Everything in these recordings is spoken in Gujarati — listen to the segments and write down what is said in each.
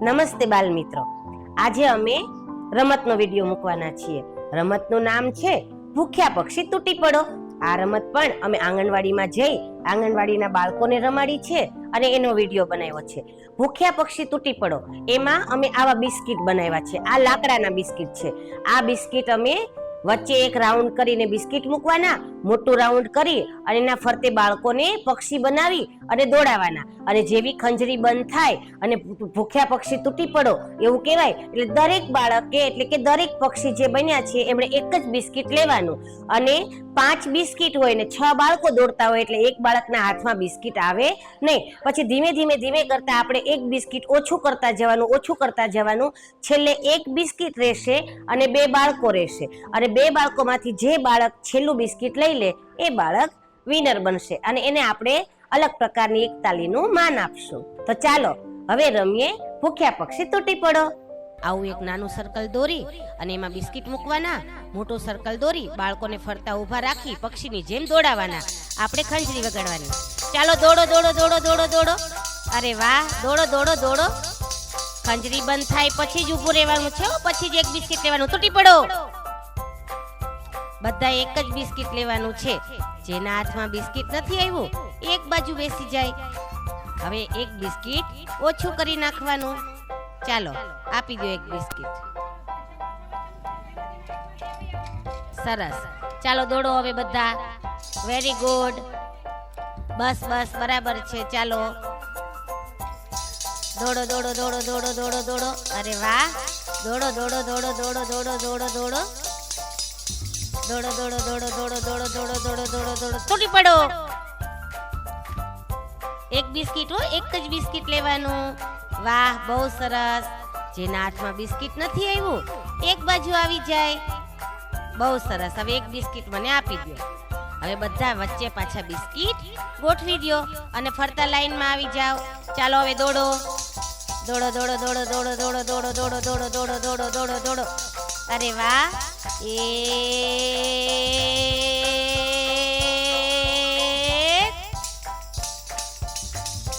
નમસ્તે બાલ મિત્રો આજે અમે રમતનો વીડિયો મૂકવાના છીએ. રમતનું નામ છે ભૂખ્યા પક્ષી તૂટી પડો. આ રમત પણ અમે આંગણવાડીમાં જઈ આંગણવાડીના બાળકોને રમાડી છે અને એનો વીડિયો બનાવ્યો છે. ભૂખ્યા પક્ષી તૂટી પડો. એમાં અમે આવા બિસ્કિટ બનાવ્યા છે. આ લાકડાના બિસ્કિટ છે. આ બિસ્કિટ અમે વચ્ચે એક રાઉન્ડ કરીને બિસ્કિટ મૂકવાના, મોટું રાઉન્ડ કરી અને એના ફરતે બાળકોને પક્ષી બનાવી અને દોડાવવાના અને જેવી ખંજરી બંધ થાય અને ભૂખ્યા પક્ષી તૂટી પડો, એવું કહેવાય, એટલે દરેક બાળકે, એટલે કે દરેક પક્ષી જે બન્યા છે, એમણે એક જ બિસ્કિટ લેવાનું. અને પાંચ બિસ્કિટ હોય ને છ બાળકો દોડતા હોય, એટલે એક બાળકના હાથમાં બિસ્કિટ આવે નહીં. પછી ધીમે ધીમે ધીમે કરતા આપણે એક બિસ્કિટ ઓછું કરતા જવાનું, ઓછું કરતા જવાનું. છેલ્લે એક બિસ્કિટ રહેશે અને બે બાળકો રહેશે. અને બે બાળકોમાંથી જે બાળક છેલ્લું બિસ્કિટ લઈ લે, એ બાળક વિનર બનશે અને એને આપણે અલગ પ્રકારની એક તાલીનું માન આપશું. તો ચાલો, હવે રમીએ ભૂખ્યા પક્ષી તૂટી પડો. આવું એક નાનું સર્કલ દોરી અને એમાં બિસ્કિટ મૂકવાના. મોટું સર્કલ દોરી, બાળકોને ફરતા ઊભા રાખી પક્ષીની જેમ દોડાવવાના આપણે ખંજરી વગાડવાની. ચાલો, દોડો દોડો દોડો દોડો દોડો. અરે વાહ, દોડો દોડો દોડો. ખંજરી બંધ થાય, પછી જ ઊભું રહેવાનું છે પછી જ એક બિસ્કિટ લેવાનું. તૂટી પડો. બધા એક જ બિસ્કિટ લેવાનું છે. જેના હાથમાં બિસ્કિટ નથી આવ્યું, એક બાજુ બેસી જાય. હવે એક બિસ્કિટ ઓછું કરી નાખવાનું. ચાલો, આપી દો એક બિસ્કિટ. સરસ. ચાલો, દોડો હવે બધા. વેરી ગુડ બસ બસ, બરાબર છે. ચાલો. દોડો દોડો દોડો દોડો દોડો દોડો. અરે વાહ. દોડો દોડો દોડો દોડો દોડો દોડો દોડો. દોડો દોડો દોડો દોડો દોડો દોડો દોડો દોડો દોડો તૂટી પડો એક બિસ્કિટ હો એક જ બિસ્કિટ લેવાનું વાહ બહુ સરસ જેના હાથમાં બિસ્કિટ નથી આવ્યું એક બાજુ આવી જાય બહુ સરસ હવે એક બિસ્કિટ મને આપી દો હવે બધા વચ્ચે પાછા બિસ્કિટ ગોઠવી દો અને ફરતા લાઈનમાં આવી જાઓ ચાલો હવે દોડો દોડો દોડો દોડો દોડો દોડો દોડો દોડો દોડો દોડો દોડો દોડો દોડો અરે વાહ. એ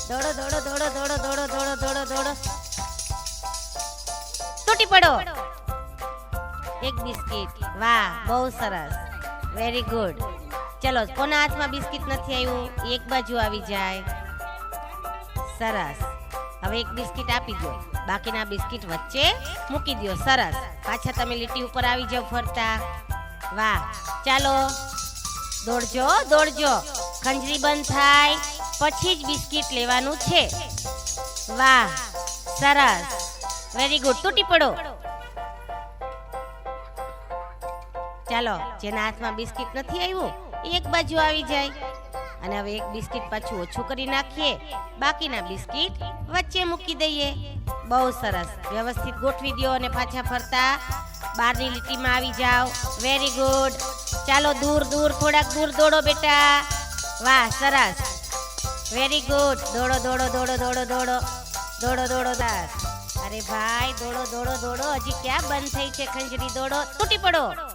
દોડો દોડો દોડો દોડો દોડો દોડો દોડો દોડો. તૂટી પડો. એક બિસ્કિટ. વાહ, બહુ સરસ. વેરી ગુડ ચલો, કોના હાથમાં બિસ્કિટ નથી આવ્યું? એક બાજુ આવી જાય. સરસ. હવે એક બિસ્કિટ આપી દો. બાકીના બિસ્કિટ વચ્ચે મૂકી દો. સરસ. પાછા તમે લીટી ઉપર આવી જાવ ફરતા. વાહ. ચાલો. દોડજો દોડજો. ખંજરી બંધ થાય. પછી જ બિસ્કિટ લેવાનું છે. વાહ. સરસ. વેરી ગુડ તૂટી પડો. ચાલો. જેના હાથમાં બિસ્કિટ નથી આવ્યું એક બાજુ આવી જાય. અને હવે એક બિસ્કિટ પાછું ઓછું કરી નાખીએ. બાકીના બિસ્કિટ વચ્ચે મૂકી દઈએ. બહુ સરસ. વ્યવસ્થિત ગોઠવી દો અને પાછા ફરતા બહારની લીટીમાં આવી જાઓ. વેરી ગુડ ચાલો દૂર દૂર, થોડાક દૂર દોડો બેટા. વાહ, સરસ. વેરી ગુડ દોડો દોડો દોડો દોડો દોડો. દોડો દોડો, દાસ. અરે ભાઈ, દોડો દોડો દોડો. હજી ક્યાં બંધ થઈ છે ખંજરી? દોડો. તૂટી પડો.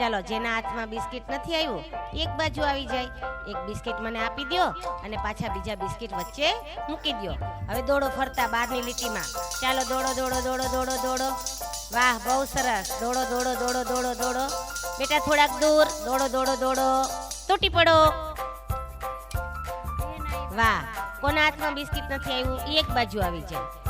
ચાલો, જેના હાથમાં બિસ્કિટ નથી આવ્યું, એક બાજુ આવી જાય. એક બિસ્કિટ મને આપી દો અને પાછા બીજા બિસ્કિટ વચ્ચે મૂકી દો હવે દોડો ફરતા બહારની લીટીમાં. ચાલો, દોડો દોડો દોડો દોડો દોડો. વાહ, બહુ સરસ. દોડો દોડો દોડો દોડો દોડો. બેટા, થોડાક દૂર. દોડો દોડો દોડો. તૂટી પડો. વાહ, કોના હાથમાં બિસ્કિટ નથી આવ્યું? એક બાજુ આવી જાય.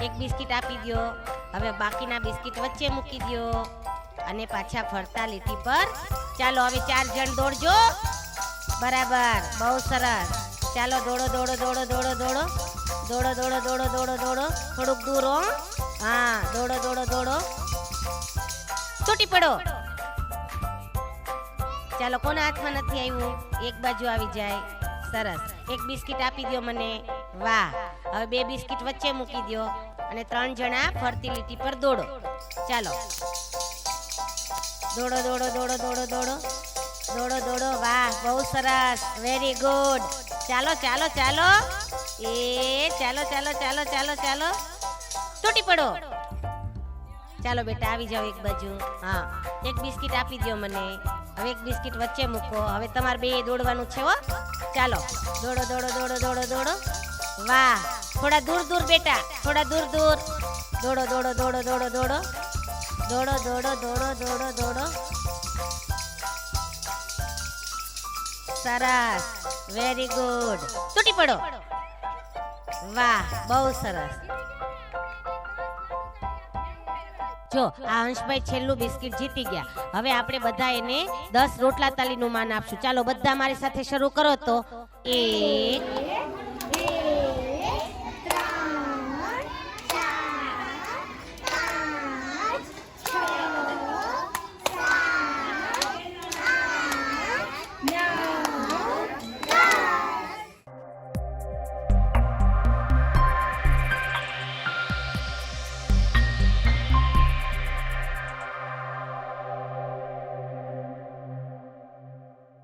એક બિસ્કિટ આપી દો હવે બાકીના બિસ્કિટ વચ્ચે મૂકી દો અને પાછા ફરતા લીટી પર. ચાલો, હવે ચાર જણ દોડજો. બરાબર. બહુ સરસ. ચાલો, દોડો દોડો દોડો દોડો દોડો. દોડો દોડો દોડો દોડો દોડો. થોડુંક દૂર હો. હા, દોડો દોડો દોડો. તૂટી પડો. ચાલો, કોના હાથમાં નથી આવ્યું? એક બાજુ આવી જાય. સરસ. એક બિસ્કિટ આપી દો મને. વાહ. હવે બે બિસ્કિટ વચ્ચે મૂકી દો અને ત્રણ જણા ફરતી લીટી પર દોડો. ચાલો. દોડો દોડો દોડો દોડો દોડો. દોડો દોડો. વાહ, બહુ સરસ. વેરી ગુડ ચાલો ચાલો ચાલો. એ, ચાલો ચાલો ચાલો ચાલો ચાલો. તૂટી પડો. ચાલો બેટા, આવી જાઓ એક બાજુ. હા, એક બિસ્કિટ આપી દો મને. હવે એક બિસ્કિટ વચ્ચે મૂકો. હવે તમારે બે દોડવાનું છે હો. ચાલો. દોડો દોડો દોડો દોડો દોડો. વાહ. થોડા દૂર દૂર બેટા, થોડા દૂર દૂર. દોડો દોડો દોડો દોડો દોડો. દોડો દોડો દોડો દોડો દોડો. સરસ. વેરી ગુડ તૂટી પડો. વાહ, બહુ સરસ. જો, આ અંશભાઈ છેલ્લું બિસ્કિટ જીતી ગયા. હવે આપણે બધા એને દસ રોટલા તાલીનું માન આપશું. ચાલો, બધા મારી સાથે શરૂ કરો તો. એક